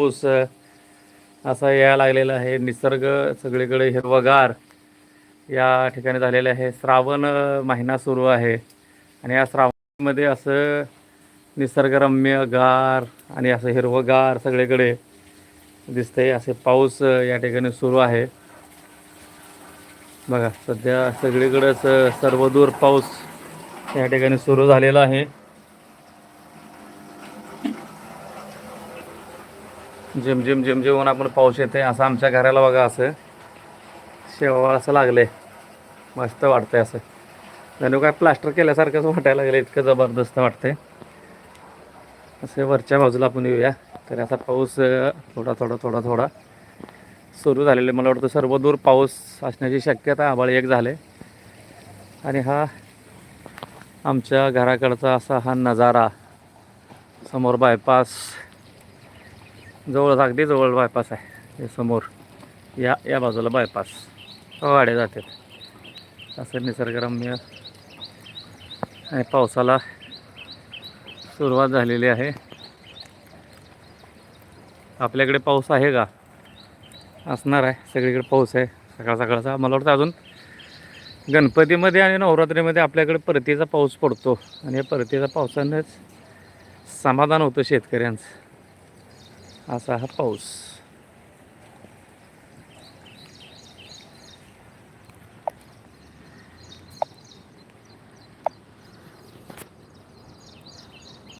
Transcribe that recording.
पाऊस असा यायला लागलेला आहे. निसर्ग सगळीकडे हिरवगार या ठिकाणी झालेले आहे. श्रावण महिना सुरू आहे. आणि या श्रावणामध्ये असं निसर्गरम्य गार आणि असं हिरवगार सगळीकडे दिसतंय. असे पाऊस या ठिकाणी सुरू आहे. बघा सध्या सगळीकडंच सर्वदूर पाऊस या ठिकाणी सुरू झालेला आहे. जिम जिम जिम आपण पाऊस येते असं आमच्या घराला बघा असं. शेवाळ असं लागलंय. मस्त वाटतंय असं. जणू काय प्लास्टर केल्यासारखंच वाटायला लागलं इतकं जबरदस्त वाटतंय. असे वरच्या बाजूला आपण येऊया. तर असा पाऊस थोडा थोडा थोडा थोडा सुरू झालेला आहे. मला वाटतं सर्वदूर पाऊस असण्याची शक्यता आबाळ एक झाले आणि हा आमच्या घराकडचा असा हा नजारा समोर बायपास जवळच अगदी जवळ बायपास आहे. हे समोर. या या बाजूला बायपास वाड्या जातात. असं निसर्गरम्य आणि पावसाला सुरुवात झालेली आहे. आपल्याकडे पाऊस आहे का? असणार आहे. सगळीकडे पाऊस आहे. सकाळ सकाळचा. मला वाटतं अजून गणपतीमध्ये आणि नवरात्रीमध्ये आपल्याकडे परतीचा पाऊस पडतो. आणि या परतीच्या पावसानेच समाधान होतं शेतकऱ्यांचं. असा हा पाऊस